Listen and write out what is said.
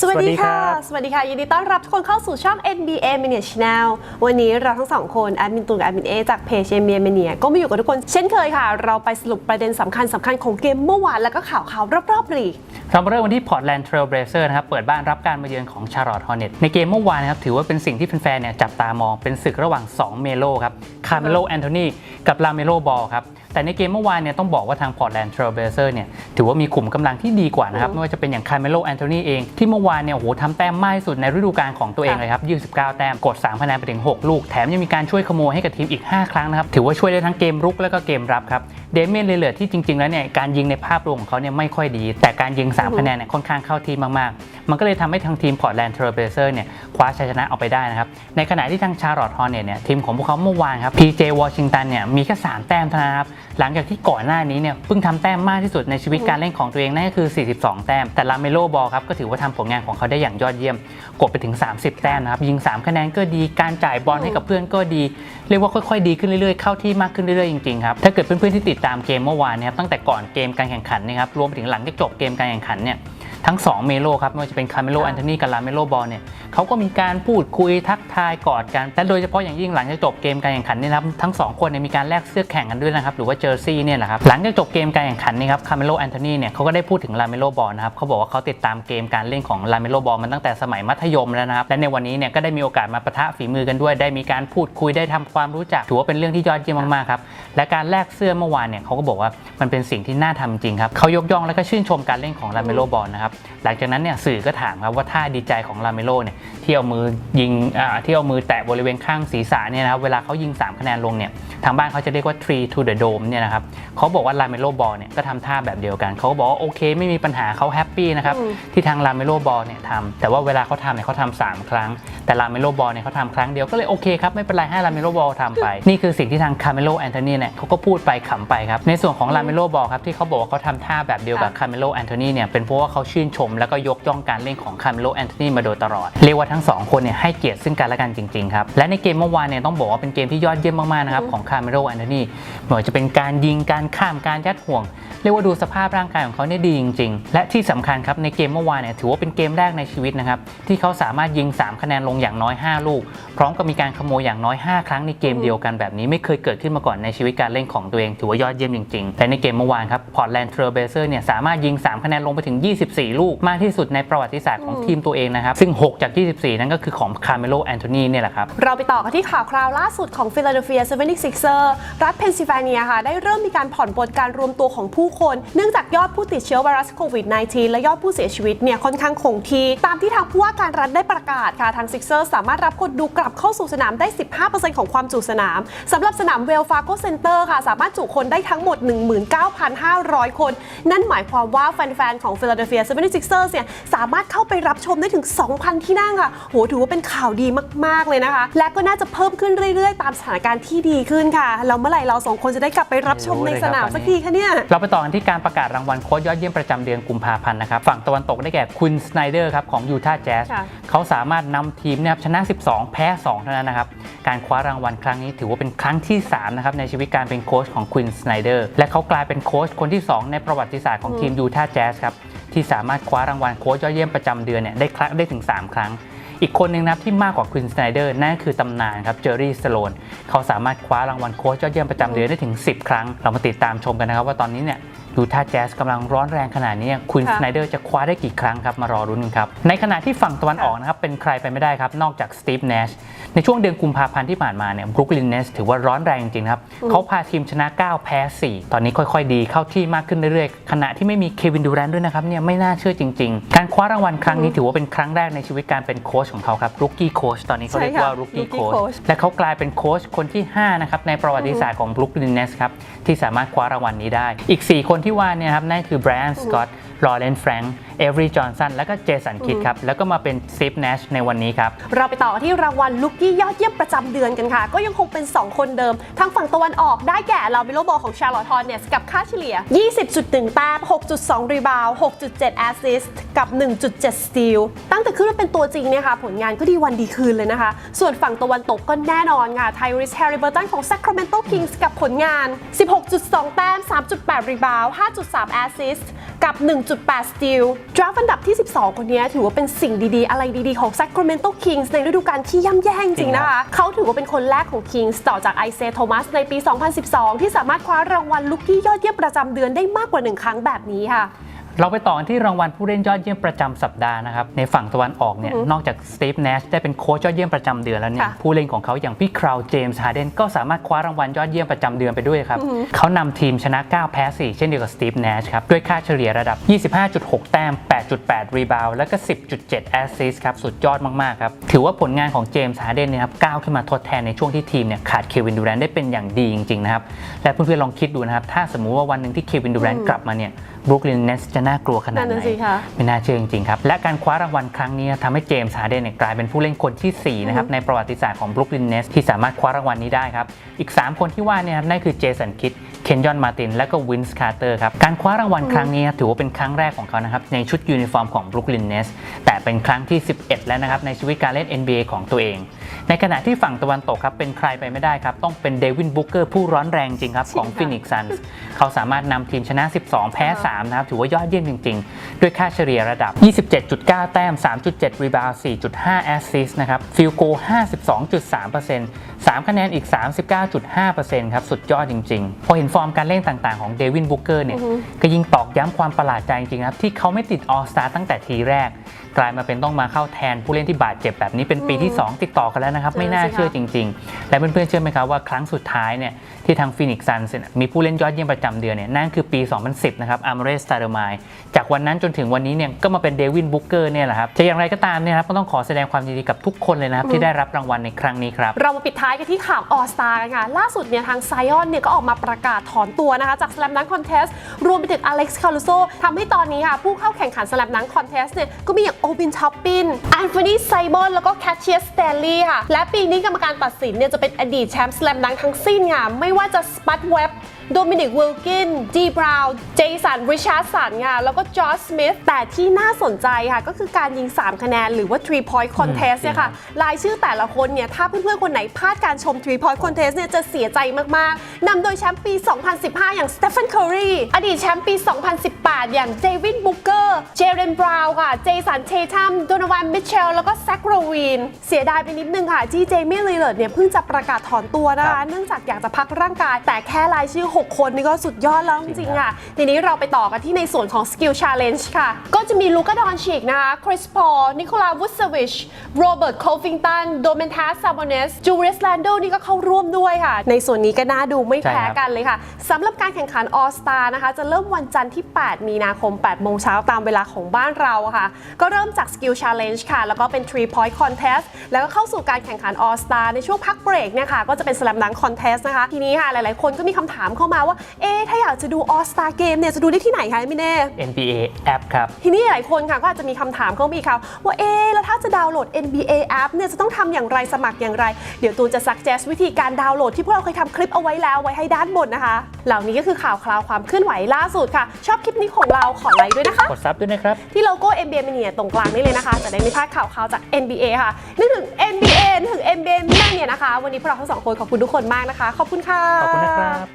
สวัสดีค่ะ สวัสดีค่ะ ยินดีต้อนรับทุกคนเข้าสู่ช่อง NBA Mania Channel วันนี้เราทั้งสองคนแอดมินตูนกับแอดมินเอจากเพจ NBA Mania ก็มาอยู่กับทุกคน เช่นเคยค่ะ เราไปสรุปประเด็นสำคัญสำคัญของเกมเมื่อวานแล้วก็ข่าวข่าวรอบๆลีกเรามาเริ่มวันที่ Portland Trail Blazer นะครับ เปิดบ้านรับการมาเยือนของ Charlotte Hornets ในเกมเมื่อวานนะครับถือว่าเป็นสิ่งที่แฟนๆเนี่ยจับตามองเป็นศึกระหว่าง 2 เมโลครับคาร์เมโลแอนโทนีกับลาเมโลบอลครับแต่ในเกมเมื่อวานเนี่ยต้องบอกว่าทาง Portland Trail Blazer เนี่ยถือว่ามีขุมกำลังที่ดีกว่านะครับ ไม่ว่าจะเป็นอย่างคาร์เมโลแอนโทนีเอง ที่เมื่อวานเนี่ยโอ้โหทำแต้มมากที่สุดในฤดูกาลของตัวเองเลยครับ 29 แต้ม กด 3 คะแนนไปถึง 6 ลูก แถมยังมีการช่วยขโมยให้กับทีมอีก 5 ครั้งนะครับ ถือว่าช่วยได้ทั้งเกมรุกและก็เกมรับครับ เดเมียนเลเลอร์ที่จริง ๆ แล้วเนี่ยการยิงในภาพรวมของเขาเนี่ยไม่ค่อยดี แต่การยิง 3 คะแนนเนี่ยค่อนข้างเข้าทีมมากๆ มันก็เลยทำให้ทางทีมพอร์ตแลนด์เทรเบเซอร์เนี่ยคว้าชัยชนะเอาไปได้นะครับ ในขณะที่ทางชาร์ลอตฮอร์เนตเนี่ยทีมของพวกเขาเมื่อวานครับ PJ Washington เนี่ยมีแค่3แต้มเท่านั้นครับหลังจากที่ก่อนหน้านี้เนี่ยเพิ่งทำแต้มมากที่สุดในชีวิตการเล่นของตัวเองนั่นก็คือ 42 แต้มแต่ลาเมโลบอลครับก็ถือว่าทำผลงานของเขาได้อย่างยอดเยี่ยมกดไปถึง 30 แต้มนะครับยิง 3 คะแนนก็ดีการจ่ายบอลให้กับเพื่อนก็ดี เรียกว่าค่อยๆ ดีขึ้นเรื่อยๆเข้าที่มากขึ้นเรื่อยๆจริงๆครับถ้าเกิดเพื่อนๆที่ติดตามเกมเมื่อวานนะครับตั้งแต่ก่อนเกมการแข่งขันนะครับรวมไปถึงหลังที่จบเกมการแข่งขันเนี่ยทั้ง 2 เมโลครับไม่ว่าจะเป็นคาร์เมโลแอนโทนีกับลาเมโลบอลเนี่ย เขาก็มีการพูดคุยทักทายกอดกันและโดยเฉพาะอย่างยิ่งหลังจากจบเกมการแข่งขันนี่นะครับทั้ง2คนเนี่ยมีการแลกเสื้อแข่งกันด้วยนะครับหรือว่าเจอร์ซี่เนี่ยแหละครับหลังจากจบเกมการแข่งขันนี่ครับคาร์เมโลแอนโทนีเนี่ยเขาก็ได้พูดถึงลาเมโลบอลนะครับเขาบอกว่าเขาติดตามเกมการเล่นของลาเมโลบอลมันตั้งแต่สมัยมัธยมแล้วนะครับและในวันนี้เนี่ยก็ได้มีโอกาสมาปะทะฝีมือกันด้วย ได้มีการพูดคุยได้ทำความรู้จักถือว่าเป็นเรื่องที่ยอดเยี่ยมมากๆครับและการแลกเสื้อเมื่อวานเนี่ยเขาก็บอกว่ามันเป็นสิ่งที่น่าทำจริงครับเขายกย่องและก็ชื่นชมการเล่นของลาเมโลบอลนะครับหลังจากนั้นเนี่ยสื่อก็ถามครับว่าท่าดีใจของลาเมโลเนี่ยที่เอามือยิงอ่าที่เอามือแตะบริเวณข้างศีรษะเนี่ยนะครับเวลาเขายิง 3 คะแนนลงเนี่ยทางบ้านเขาจะเรียกว่า tree to the dome เนี่ยนะครับเขาบอกว่าลาเมโลบอลเนี่ยก็ทำท่าแบบเดียวกัน เขาก็บอกว่าโอเคไม่มีปัญหาเขาแฮปปี้นะครับอืมที่ทางลาเมโลบอลเนี่ยทำแต่ว่าเวลาเขาทำเนี่ยเขาทำสามครั้ง แต่ลาเมโลบอลเนี่ยเขาทำครั้งเดียวก็เลยโอเคครับไม่เป็นไรให้ลาเมโลบอลทำไป นี่คือสิ่งที่ทางคาร์เมโลแอนโทนีเนี่ยเขาก็พูดไปขำไปครับในส่วนของลาเมโลบอลครับที่เขาบอกว่าเขาทำท่าแบบเดียวกับค่ะคาร์เมโลแอนโทนีเนี่ยเป็นเพราะว่าเขาชื่นชมแล้วก็ยกย่องการเล่นของคาร์เมโลแอนโทนีมาโดยตลอดเรียกว่าทั้งสองคนเนี่ยให้เกียรติซึ่งกันและกันจริงๆครับ และในเกมเมื่อวานเนี่ยต้องบอกว่าเป็นเกมที่ยอดเยี่ยมมากๆนะครับของคาร์เมโลแอนโทนีไม่ว่าจะเป็นการยิงการข้ามการยัดห่วง เรียกว่าดูสภาพร่างกายของเขาเนี่ยดีจริงๆ และที่สำคัญครับในเกมเมื่อวานเนี่ยถือว่าเป็นเกมแรกในชีวิตนะครับที่เขาสามารถยิง 3 คะแนนลงอย่างน้อย 5 ลูก พร้อมกับมีการขโมยอย่างน้อย 5 ครั้งในเกมเดียวกันแบบนี้ไม่เคยเกิดขึ้นมาก่อนในชีวิตการเล่นของตัวเอง ถือว่ายอดเยี่ยมจริงๆและในเกมเมื่อวานครับพอร์ตแลนด์เทรลเบเซอร์เนี่ยสามารถยิง 3 คะแนนลงไปถึง 24 ลูกมากที่สุดในประวัติศาสตร์ของทีมตัวเองนะครับซึ่ง 6 จาก24นั่นก็คือของคาร์เมโลแอนโทนีเนี่ยแหละครับ เราไปต่อกันที่ข่าวคราวล่าสุดของ Philadelphia 76er รัฐเพนซิลเวเนียค่ะ ได้เริ่มมีการผ่อนปลนการรวมตัวของผู้คน เนื่องจากยอดผู้ติดเชื้อไวรัสโควิด -19 และยอดผู้เสียชีวิตเนี่ยค่อนข้างคงที่ ตามที่ทางผู้ว่าการรัฐได้ประกาศค่ะ ทาง Sixers สามารถรับคนดูกลับเข้าสู่สนามได้ 15%ของความจุสนามสำหรับสนามเวลฟาโกเซ็นเตอร์ค่ะ สามารถจุคนได้ทั้งหมด 19,500 คน นั่นหมายความว่าแฟนๆของ Philadelphia 76ers เนี่ยสามารถเข้าไปรับชมได้ถึง 2,000 ที่นั่งค่ะ โหถือว่าเป็นข่าวดีมาก ๆ เลยนะคะ และก็น่าจะเพิ่มขึ้นเรื่อยๆ ตามสถานการณ์ที่ดีขึ้นค่ะแล้วเมื่อไหร่เราสองคนจะได้กลับไปรับชมในสนามสักทีคะเนี่ย เราไปต่อกันที่การประกาศรางวัลโค้ชยอดเยี่ยมประจำเดือนกุมภาพันธ์นะครับ ฝั่งตะวันตกได้แก่คุณสไนเดอร์ครับของยูทาห์แจ๊สค่ะเขาสามารถนำทีมเนี่ยชนะ 12 แพ้ 2 เท่านั้นนะครับ การคว้ารางวัลครั้งนี้ถือว่าเป็นครั้งที่3นะครับในชีวิตการเป็นโค้ชของคุณสไนเดอร์และเขากลายเป็นโค้ชคนที่ 2 ในประวัติศาสตร์ของทีมยูทาห์แจ๊สครับ ที่สามารถคว้ารางวัลโค้ชยอดเยี่ยมประจำเดือนเนี่ยได้ครั้งได้ถึง 3 ครั้ง อีกคนหนึ่งนับที่มากกว่าคุณสไนเดอร์นั่นคือตำนานครับเจอร์รี่สโลนเขาสามารถคว้ารางวัลโค้ชยอดเยี่ยมประจำเดือนได้ถึง 10 ครั้ง เรามาติดตามชมกันนะครับว่าตอนนี้เนี่ย ยูทาห์แจ๊สกำลังร้อนแรงขนาดนี้คุณค่ะสไนเดอร์จะคว้าได้กี่ครั้งครับ มารอรุ้นกันครับ ในขณะที่ฝั่งตะวันออกนะครับ เป็นใครไปไม่ได้ครับ นอกจากสตีฟเนชในช่วงเดือนกุมภาพันธ์ที่ผ่านมาเนี่ยบรุกลินเนสถือว่าร้อนแรงจริงๆครับ เขาพาทีมชนะ 9 แพ้ 4 ตอนนี้ค่อยๆ ดีเข้าที่มากขึ้นเรื่อยๆ ขณะที่ไม่มีเควินดูแรนต์ด้วยนะครับเนี่ยไม่น่าเชื่อจริง ๆ การคว้ารางวัลครั้งนี้ถือว่าเป็นครั้งแรกในชีวิตการเป็นโค้ชของเขาครับรุกกี้โค้ชตอนนี้เขาเรียกว่าใช่ค่ะรุกกี้ rookie โค้ช coach และเขากลายเป็นโค้ชคนที่5นะครับในประวัติศาสตร์ของบ r ุ o ลินเนสครับที่สามารถคว้ารางวัลนี้ได้ อีก 4 คนที่ว่าเนี่ยครับนั่นคือแบรนด์สกอต ลอเรนแฟรงค์เเอฟรีจอห์นสันและก็เจสันคิดครับ แล้วก็มาเป็นซิฟเนชในวันนี้ครับ เราไปต่อกันที่รางวัลลุกกี้ยอดเยี่ยมประจำเดือนกันค่ะ ก็ยังคงเป็น 2 คนเดิม ทางฝั่งตะวันออกได้แก่ลาเมโลบอลของชาร์ลอตฮอนเนสกับค่าเฉลี่ย 20.1 แต้ม 6.2 รีบาวด์6.7 แอสซิสต์กับ 1.7 สตีล ตั้งแต่ขึ้นมาเป็นตัวจริงเนี่ยค่ะ ผลงานก็ดีวันดีคืนเลยนะคะ ส่วนฝั่งตะวันตกก็แน่นอนค่ะไทริสแฮร์ริเบอร์ตันของ Sacramento Kings กับผลงาน 16.2 แต้ม 3.8 รีบาวด์5.3 แอสซิสต์ กับ 1.8สตีลดราฟอันดับที่ 12 คนนี้ถือว่าเป็นสิ่งดีๆ อะไรดีๆ ของ Sacramento Kings ในฤดูกาลที่ย่ำแย่จริงๆนะคะเขาถือว่าเป็นคนแรกของ Kings ต่อจากไอเซโทมัสในปี 2012 ที่สามารถคว้ารางวัลลุกกี้ยอดเยี่ยมประจำเดือนได้มากกว่า 1 ครั้งแบบนี้ค่ะ เราไปต่อกันที่รางวัลผู้เล่นยอดเยี่ยมประจำสัปดาห์นะครับ ในฝั่งตะวันออกเนี่ยอือฮึนอกจากสตีฟเนชได้เป็นโค้ชยอดเยี่ยมประจำเดือนแล้วเนี่ยค่ะผู้เล่นของเขาอย่างพี่คราวเจมส์ฮาร์เดนก็สามารถคว้ารางวัลยอดเยี่ยมประจำเดือนไปด้วยครับเขานำทีมชนะ 9 แพ้ 4 เช่นเดียวกับสตีฟเนชครับด้วยค่าเฉลี่ยระดับ 25.6 แต้ม 8.8 รีบาวด์แล้วก็ 10.7 แอสซิสต์ครับสุดยอดมากๆครับถือว่าผลงานของเจมส์ฮาร์เดนเนี่ยครับก้าวขึ้นมาทดแทนในช่วงที่ทีมเนี่ยขาดเควินดูแรนต์ได้เป็นอย่างดีจริงๆนะครับและเพื่อนๆลองคิดดูนะครับถ้าสมมุติว่าวันหนึ่งที่เควินดูแรนต์กลับมาเนี่ย บรูคลินเนสจะน่ากลัวขนาดนั่นไหนน่ะสิคะไม่น่าเชื่อจริงๆครับ และการคว้ารางวัลครั้งนี้ทำให้เจมส์ฮาร์เดนเนี่ยกลายเป็นผู้เล่นคนที่ 4 นะครับ ในประวัติศาสตร์ของบรุกลินเนสที่สามารถคว้ารางวัลนี้ได้ครับ อีก 3 คนที่ว่าเนี่ยครับนั่นคือเจสันคิดเคนยอนมาติน และก็วินส์คาร์เตอร์ครับ การคว้ารางวัลครั้งนี้ถือว่าเป็นครั้งแรกของเขานะครับ ในชุดยูนิฟอร์มของบรุกลินเนสแต่เป็นครั้งที่ 11 แล้วนะครับ ในชีวิตการเล่น NBA ของตัวเอง ในขณะที่ฝั่งตะวันตกครับ เป็นใครไปไม่ได้ครับ ต้องเป็นเดวินบุ๊กเกอร์ผู้ร้อนแรงจริงครับ ของจริงค่ะฟินิกซ์ซันส์เขาสามารถนำทีมชนะ 12 แพ้ 3 นะครับ ถือว่ายอดเยี่ยมจริง ๆ ด้วยค่าเฉลี่ยระดับ 27.9 แต้ม 3.7 รีบาวด์4.5 แอสซิสต์นะครับฟิลโก 52.3% 3 คะแนนอีก 39.5%ครับสุดยอดจริงๆพอเห็นฟอร์มการเล่นต่างๆ ของเดวินบุ๊กเกอร์เนี่ยก็ยิ่งตอกย้ำความประหลาดใจจริงๆนะครับ ที่เขาไม่ติดออสตาตั้งแต่ทีแรก กลายมาเป็นต้องมาเข้าแทนผู้เล่นที่บาดเจ็บแบบนี้เป็นปีที่ 2 ติดต่อกันแล้วนะครับ ไม่น่าเชื่อจริง ๆ และเพื่อนๆเชื่อไหมครับว่าครั้งสุดท้ายเนี่ยที่ทางฟินิกซ์ซันส์มีผู้เล่นยอดเยี่ยมประจำเดือนเนี่ยนั่นคือปี 2010 นะครับอาร์เมเรสตาเดอร์มายจากวันนั้นจนถึงวันนี้เนี่ยก็มาเป็นเดวินบุ๊กเกอร์เนี่ยแหละครับจะอย่างไรก็ตามเนี่ยครับก็ต้องขอแสดงความยินดีกับทุกคนเลยนะครับที่ได้รับรางวัลในครั้งนี้ครับเรามาปิดท้ายกันที่ข่าวออสตากันค่ะล่าสุดเนี่ยทางไซออนเนี่ยก็ออกมาประกาศถอนตัวนะคะ จาก Slam Dunk Contest รวมไปถึงอเล็กซ์คารุโซทำให้ตอนนี้ค่ะ ผู้เข้าแข่งขัน Slam Dunk Contest เนี่ย ก็มีอย่างโอบินช็อปปินอันโทนีไซบอนแล้วก็แคชเชียสสเตลลี่ค่ะ และปีนี้กรรมการตัดสินเนี่ยจะเป็นอดีตแชมป์ Slam Dunk ทั้งสิ้นค่ะ ไม่ว่าจะสปัตเว็บ โดมินิก วิลกินดีบราวน์เจสัน ริชาร์ดสันค่ะ แล้วก็จอร์จสมิธ แต่ที่น่าสนใจค่ะ ก็คือการยิง 3 คะแนน หรือว่า3 point contest เนี่ยค่ะ รายชื่อแต่ละคนเนี่ย ถ้าเพื่อนๆ คนไหนพลาดการชม3 point contest เนี่ย จะเสียใจมากๆ นำโดยแชมป์ปี 2015 อย่างสเตฟ a n นเคอรีอดีตแชมป์ปี 2018 อย่างเดวิดบุกเกอร์ เจเรนบราวน์ค่ะ เจสัน เททัม โดนวันมิเชล แล้วก็แซคโรวีน เสียดายไปนิดนึงค่ะที่เจมี่ลีเลอร์ดเนี่ยเพิ่งจะประกาศถอนตัวนะครัคะบเนื่องจากอยากจะพักร่างกาย แต่แค่รายชื่อ6 คนนี่ก็สุดยอดแล้วจริงๆอะ ทีนี้เราไปต่อกันที่ในส่วนของ Skill Challenge ค่ะ ก็จะมีลูกาดอนชิกนะคะ คริสพอล นิโคลาวุสวิช โรเบิร์ต โคฟิงตัน โดเมนทัสซาบอเนส จูเรียสแลนโดนี่ก็เข้าร่วมด้วยค่ะ ในส่วนนี้ก็น่าดูไม่แพ้ใช่ครับกันเลยค่ะสำหรับการแข่งขัน All Star นะคะ จะเริ่มวันจันทร์ที่ 8 มีนาคม 8 โมงเช้าตามเวลาของบ้านเราค่ะ ก็เริ่มจาก Skill Challenge ค่ะ แล้วก็เป็น3 Point Contest แล้วก็เข้าสู่การแข่งขัน All Star ในช่วงพักเบรกเนี่ยค่ะก็จะเป็น Slam Dunk Contest นะคะทีนี้ค่ะหลายๆคนก็มีคำถามเข้ามาว่า เอ๊ะถ้าอยากจะดู All Star Game เนี่ยจะดูได้ที่ไหนคะมิเน่ NBA App ครับ ทีนี้หลายคนค่ะก็อาจจะมีคำถามเข้ามาอีกค่ะว่า เอ๊ะแล้วถ้าจะดาวน์โหลด NBA app เนี่ยจะต้องทำอย่างไรสมัครอย่างไร เดี๋ยวตูนจะ suggest วิธีการดาวน์โหลดที่พวกเราเคยทำคลิปเอาไว้แล้วไว้ให้ด้านบนนะคะ เหล่านี้ก็คือข่าวคราวความเคลื่อนไหวล่าสุดค่ะ ชอบคลิปนี้ของเราขอไลค์ด้วยนะคะ กดซับด้วยนะครับ ที่โลโก้ NBA Mania ตรงกลางนี่เลยนะคะ จะได้ไม่พลาดข่าวคราวจาก NBA ค่ะนึกถึง NBA นึกถึง NBA แม่เนี่ยนะคะ วันนี้พวกเราทั้งสองคนขอบคุณทุกคนมากนะคะ ขอบคุณค่ะ ขอบคุณนะครับ